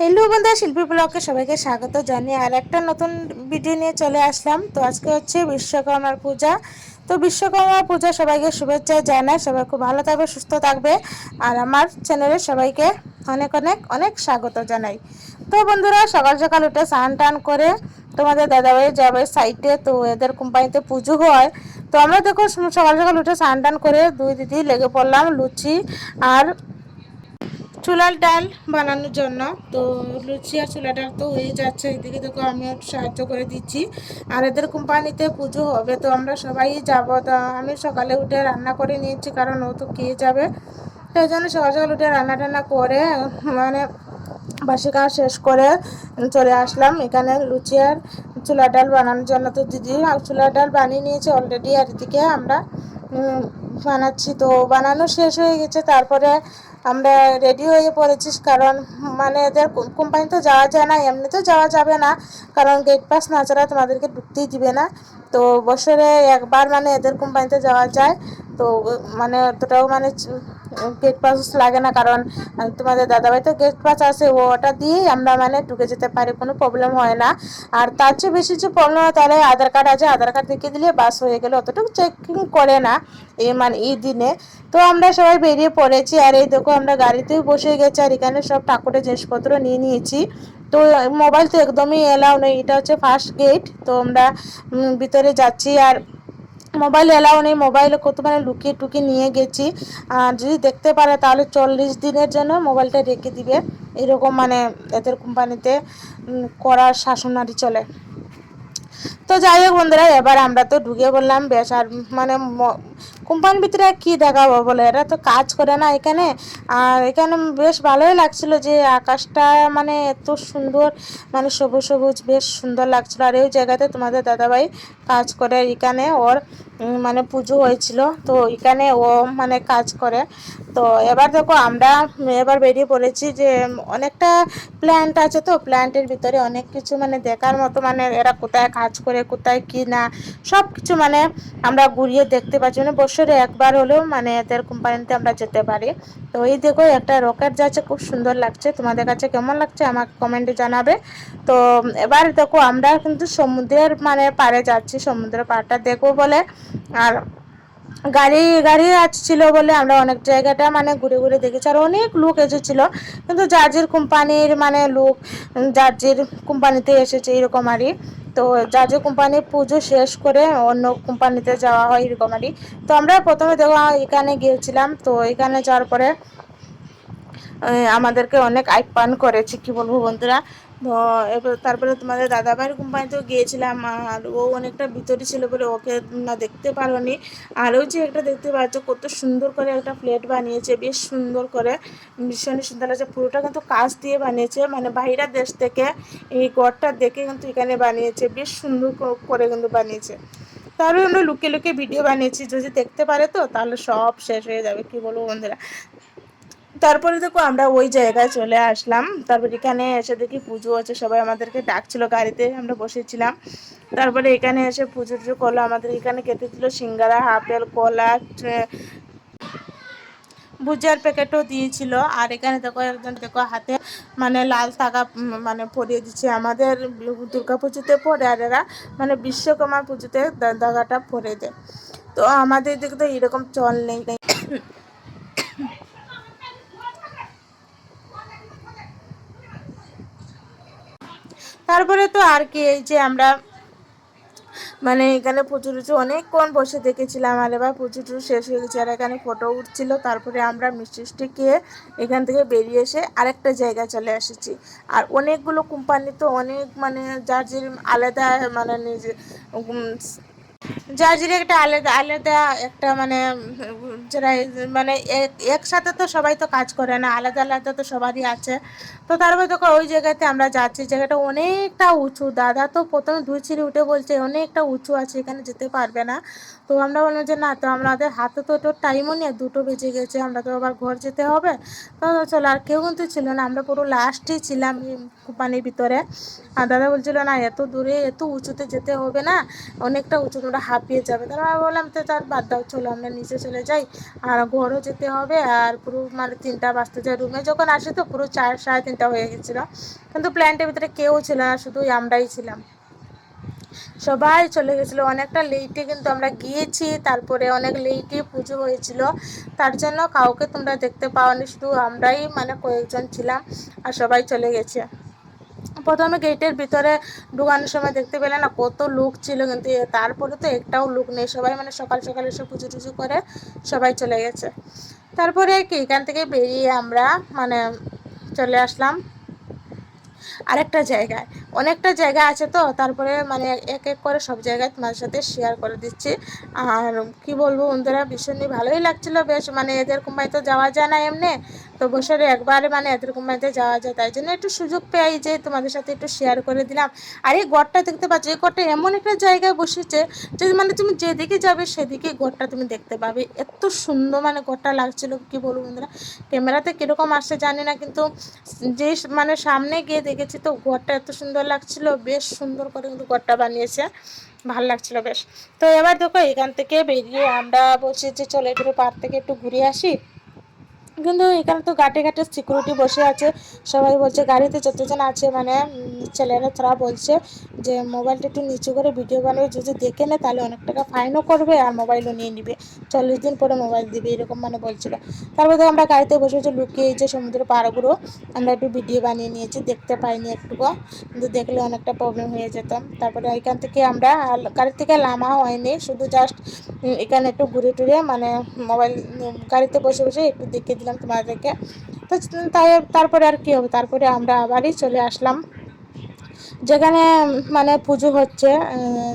Hello বন্ধুরা, শিল্পী ব্লগে সবাইকে স্বাগত জানিয়ে আর একটা নতুন ভিডিও নিয়ে চলে আসলাম। তো আজকে হচ্ছে বিশ্বকর্মার পূজা। তো বিশ্বকর্মা পূজা সবাইকে শুভেচ্ছা জানায় সবাই খুব ভালো থাকবে, সুস্থ থাকবে। আর আমার চ্যানেলে সবাইকে অনেক অনেক অনেক স্বাগত জানাই। তো বন্ধুরা, সকাল সকাল উঠে স্নান টান করে তোমাদের দাদাভাই যাবে সাইটে তো এদের কোম্পানিতে পুজো হয়। তো আমরা দেখো সকাল সকাল উঠে স্নান টান করে দুই দিদি লেগে পড়লাম লুচি আর চুলার ডাল বানানোর জন্য। তো লুচি আর চুলা ডাল তো হয়ে যাচ্ছে, এদিকে দেখো আমিও সাহায্য করে দিচ্ছি। আর এদের কোম্পানিতে পুজো হবে, তো আমরা সবাই যাব। তো আমি সকালে উঠে রান্না করে নিয়েছি, কারণ ও তো খেয়ে যাবে। সেই জন্য সকাল সকাল উঠে রান্না টান্না করে মানে বাসি কাজ শেষ করে চলে আসলাম। এখানে লুচি আর চুলা ডাল বানানোর জন্য তো দিদি চুলা ডাল বানিয়ে নিয়েছে অলরেডি আর এদিকে আমরা বানাচ্ছি। তো বানানো শেষ হয়ে গেছে, তারপরে আমরা রেডি হয়ে পড়েছিস কারণ মানে এদের কোম্পানি তো যাওয়া যায় না, এমনিতেও যাওয়া যাবে না, কারণ গেট পাস না ছাড়া তোমাদেরকে ঢুকতেই দিবে না। তো বছরে একবার মানে এদের কোম্পানিতে যাওয়া যায়, তো মানে অতটাও মানে গেট পাস লাগে না, কারণ তোমাদের দাদাভাই তো গেট পাস আছে ওটা দিয়েই আমরা মানে ঢুকে যেতে পারি, কোনো প্রবলেম হয় না। আর তার চেয়ে বেশি যে প্রবলেম হয়, তাহলে আধার কার্ড আছে, আধার কার্ড দেখিয়ে দিলে বাস হয়ে গেলে অতটুকু চেকিং করে না এই মানে এই দিনে। তো আমরা সবাই বেরিয়ে পড়েছি, আর এই দেখো আমরা গাড়িতেই বসে গেছি, আর এখানে সব ঠাকুরের জিনিসপত্র নিয়ে নিয়েছি। তো মোবাইল তো একদমই এলাও নেই, এটা হচ্ছে ফার্স্ট গেট তো আমরা ভিতরে যাচ্ছি, আর মোবাইল এলাও নেই, মোবাইলে কত মানে লুকিয়ে টুকিয়ে নিয়ে গেছি। আর যদি দেখতে পারে তাহলে চল্লিশ দিনের জন্য মোবাইলটা রেখে দিবে। এরকম মানে এদের কোম্পানিতে করার শাসনারি চলে। তো যাই হোক বন্ধুরা, এবার আমরা তো ঢুকে বললাম বেশ আর মানে কোম্পানির ভিতরে কি দেখাবো বলে? এরা তো কাজ করে না এখানে। আর এখানে বেশ ভালোই লাগছিল যে আকাশটা মানে এত সুন্দর মানে সবুজ সবুজ, বেশ সুন্দর লাগছিল। আর এই জায়গাতে তোমাদের দাদাভাই কাজ করে এখানে। ওর মানে পুজো হয়েছিল। তো এখানে ও মানে কাজ করে। তো এবার দেখো আমরা এবার বেরিয়ে পড়েছি যে অনেকটা প্ল্যান্ট আছে তো প্ল্যান্টের ভিতরে অনেক কিছু মানে দেখার মতো মানে এরা কোথায় কাজ করে, কোথায় কি না সব কিছু মানে আমরা ঘুরিয়ে দেখতে পাচ্ছি। মানে বছরে একবার হলেও মানে এদের কোম্পানিতে আমরা যেতে পারি। তো এই দেখো একটা রকেট যাচ্ছে, খুব সুন্দর লাগছে। তোমাদের কাছে কেমন লাগছে আমাকে কমেন্টে জানাবে। তো এবার দেখো আমরা কিন্তু সমুদ্রের মানে পাড়ে যাচ্ছি, সমুদ্রের পাড়টা দেখব বলে। আর গাড়ি গাড়ি আসছিল বলে আমরা অনেক জায়গাটা মানে ঘুরে ঘুরে দেখেছি। আর অনেক লোক এসেছিল, কিন্তু জার্জির কোম্পানির মানে লোক জার্জির কোম্পানিতে এসেছে এরকম আরই তো জার্জির কোম্পানির পুজো শেষ করে অন্য কোম্পানিতে যাওয়া হয় এরকম আরই তো আমরা প্রথমে দেখো এখানে গিয়েছিলাম। তো এখানে যাওয়ার পরে আমাদেরকে অনেক আইপান করেছে, কি বলব বন্ধুরা? তারপরে তোমাদের দাদাভাইয়ের কোম্পানিতেও গিয়েছিলাম, আর ও অনেকটা ভিতরে ছিল বলে ওকে না দেখতে পারোনি। আর ওই যে একটা দেখতে পাচ্ছ, কত সুন্দর করে একটা প্লেট বানিয়েছে, বেশ সুন্দর করে। ভীষণই সুন্দর লাগছে পুরোটা কিন্তু কাজ দিয়ে বানিয়েছে মানে বাইরা দেশ থেকে এই গড়টা দেখে কিন্তু এখানে বানিয়েছে, বেশ সুন্দর করে কিন্তু বানিয়েছে। তারপরে আমরা লুকিয়ে লুকিয়ে ভিডিও বানিয়েছি, যদি দেখতে পারে তো, তাহলে সব শেষ হয়ে যাবে, কি বলব বন্ধুরা? তারপরে দেখো আমরা ওই জায়গায় চলে আসলাম। তারপর এখানে এসে দেখি পুজো আছে, সবাই আমাদেরকে ডাকছিল গাড়িতে, আমরা বসেছিলাম। তারপরে এখানে এসে পুজো টুজো করল, আমাদের এখানে খেতে দিল সিঙ্গারা, আপেল, কলা ভুজার প্যাকেটও দিয়েছিল। আর এখানে দেখো একজন দেখো হাতে মানে লাল টাকা মানে পরিয়ে দিচ্ছে। আমাদের দুর্গা পুজোতে পরে আর এরা মানে বিশ্বকর্মা পুজোতে দাগাটা পরে দেয়। তো আমাদের দিকে তো এরকম চল নেই। তারপরে তো আর কি, এই যে আমরা মানে এখানে প্রচুর প্রচুর অনেকক্ষণ বসে দেখেছিলাম, আর এবার প্রচুর টুচু শেষ হয়ে গেছে, আর এখানে ফটো উঠছিল, তারপরে আমরা মিষ্টি খেয়ে এখান থেকে বেরিয়ে এসে আরেকটা জায়গা চলে এসেছি। আর অনেকগুলো কোম্পানি তো অনেক মানে যার যে আলাদা মানে নিজে জার্জির একটা আলাদা আলাদা একটা মানে যারা মানে একসাথে তো সবাই তো কাজ করে না, আলাদা আলাদা তো সবারই আছে। তো তারপরে দেখো, ওই জায়গাতে আমরা যাচ্ছি, জায়গাটা অনেকটা উঁচু। দাদা তো প্রথমে দুই ছিঁড়ে উঠে বলছে, অনেকটা উঁচু আছে, এখানে যেতে পারবে না। তো আমরা বললাম যে, না, তো আমাদের হাতে তো একটু টাইমও নেই, দুটো বেজে গেছে, আমরা তো আবার ঘর যেতে হবে। তো চলো, আর কেউ কিন্তু ছিল না, আমরা পুরো লাস্টেই ছিলাম কোম্পানির ভিতরে। আর দাদা বলছিল, না, এত দূরে, এত উঁচুতে যেতে হবে না, অনেকটা উঁচু। ওরা হাঁপিয়ে যাবে। আমি বললাম, তো তার বাদ দাও, চলো আমরা নিচে চলে যাই। আর ঘরও যেতে হবে। আর পুরো মানে তিনটা বাজতে যায় রুমে যখন আসে তো পুরো চার, সাড়ে তিনটা হয়ে গেছিল। কিন্তু প্ল্যান্টের ভিতরে কেউ ছিল না, শুধু আমরাই ছিলাম। সবাই চলে গেছিল। অনেকটা লেটে কিন্তু আমরা গিয়েছি। তারপরে অনেক লেটে পুজো হয়েছিল। তার জন্য কাউকে তোমরা দেখতে পাওনি। শুধু আমরাই মানে কয়েকজন ছিলাম। আর সবাই চলে গেছে। প্রথমে গেটের ভিতরে ঢুকানোর সময় দেখতে পেলে না কত লোক ছিল, কিন্তু তারপরে তো একটাও লোক নেই। সবাই মানে সকাল সকাল এসে পুজো টুজো করে সবাই চলে গেছে। তারপরে কি, এখান থেকে বেরিয়ে আমরা মানে চলে আসলাম আরেকটা জায়গায়। অনেকটা জায়গা আছে তো, তারপরে মানে এক এক করে সব জায়গায় তোমার সাথে শেয়ার করে দিচ্ছি। আর কি বলব বন্ধুরা, ভীষণই ভালোই লাগছিল। বেশ মানে এদের কোম্পানি তো যাওয়া যায় না এমনি। তো বছরে একবারে মানে এদের কোম্পানিতে যাওয়া যায়, তাই জন্য একটু সুযোগ পেয়ে যে তোমাদের সাথে একটু শেয়ার করে দিলাম। আর এই গড়টা দেখতে পাচ্ছ, এই গড়টা এমন একটা জায়গায় বসেছে যে মানে তুমি যেদিকে যাবে সেদিকে গড়টা তুমি দেখতে পাবে। এত সুন্দর মানে গড়টা লাগছিল, কি বলব বন্ধুরা? ক্যামেরাতে কীরকম আসছে জানি না, কিন্তু যে মানে সামনে গিয়ে দেখেছি তো ঘরটা এত সুন্দর লাগছিল, বেশ সুন্দর করে কিন্তু ঘরটা বানিয়েছে, ভালো লাগছিল বেশ। তো এবার দেখো এখান থেকে বেরিয়ে আমরা বলছি যে চলে একটু পার্ক থেকে একটু ঘুরে আসি। কিন্তু এখানে তো ঘাটে ঘাটে সিকিউরিটি বসে আছে। সবাই বলছে, গাড়িতে যতজন আছে মানে ছেলেরা তারা বলছে যে, মোবাইলটা একটু নিচু করে ভিডিও বানাবে। যদি দেখে নেয় তাহলে অনেক টাকা ফাইনও করবে আর মোবাইলও নিয়ে নিবে। চল্লিশ দিন পরে মোবাইল দিবে, এরকম মানে বলছিল। তারপরে আমরা গাড়িতে বসে বসে লুকিয়ে যে সমুদ্র পাড়গুলো, আমরা একটু ভিডিও বানিয়ে নিয়েছি। দেখতে পাইনি একটুকু, কিন্তু দেখলে অনেকটা প্রবলেম হয়ে যেত। তারপরে এখান থেকে আমরা গাড়ি থেকে লামা হয়নি, শুধু জাস্ট এখানে একটু ঘুরে টুরে মানে মোবাইল গাড়িতে বসে বসে একটু দেখে দিলাম। তোমাদেরকে। তো তাই তারপরে আর কী হবে? তারপরে আমরা আবারই চলে আসলাম। যেখানে মানে পুজো হচ্ছে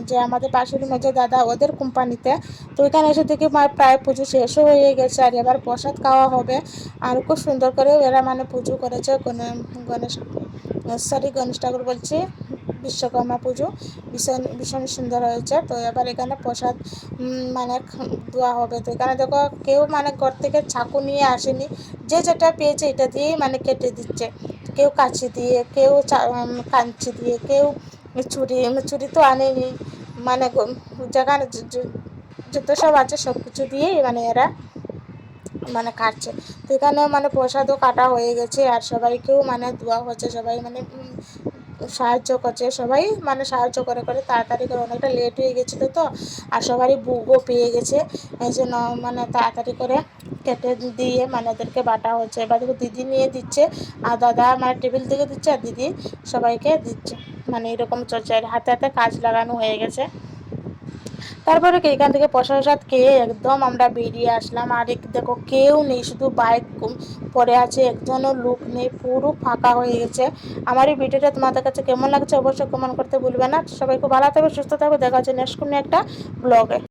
যে আমাদের পাশের মেজে দাদা, ওদের কোম্পানিতে। তো ওইখানে এসে থেকে প্রায় পুজো শেষও হয়ে গেছে, আর এবার প্রসাদ খাওয়া হবে। আর খুব সুন্দর করে এরা মানে পুজো করেছে গণেশ, সরি, গণেশ ঠাকুর বলছি। বিশ্বকর্মা পুজো, ভীষণ ভীষণ সুন্দর হয়েছে। তো এবার এখানে প্রসাদ মানে দেওয়া হবে। তো এখানে দেখো কেউ মানে ঘর থেকে চাকু নিয়ে আসেনি। যে যেটা পেয়েছে এটা দিয়েই মানে কেটে দিচ্ছে। কেউ কাছি দিয়ে, কেউ কাঞ্চি দিয়ে, কেউ ছুরি ছুরি তো আনেনি। মানে যেখানে যত সব আছে সব কিছু দিয়েই মানে এরা মানে কাটছে তো এখানেও মানে প্রসাদও কাটা হয়ে গেছে আর সবাইকেও মানে দেওয়া হচ্ছে। সবাই মানে সাহায্য করছে, সবাই মানে সাহায্য করে করে তাড়াতাড়ি করে অনেকটা লেট হয়ে গেছিল তো, আর সবারই বুকও পেয়ে গেছে। এই জন্য মানে তাড়াতাড়ি করে কেটে দিয়ে মানে ওদেরকে বাটা হচ্ছে। এবার দেখো দিদি নিয়ে দিচ্ছে, আর দাদা মানে টেবিল থেকে দিচ্ছে, আর দিদি সবাইকে দিচ্ছে। মানে এরকম চলছে হাতে হাতে কাজ লাগানো হয়ে গেছে। তারপরে এখান থেকে প্রসাদ খেয়ে একদম আমরা বেরিয়ে আসলাম। আর দেখো, কেউ নেই, শুধু বাইক পরে আছে, একজনও লুক নেই, পুরো ফাঁকা হয়ে গেছে। আমার এই ভিডিওটা তোমাদের কাছে কেমন লাগছে অবশ্যই কমেন্ট করতে ভুলবে না। সবাই খুব ভালো থাকবে, সুস্থ থাকবে। দেখা হচ্ছে নেক্সট কোনো একটা ব্লগে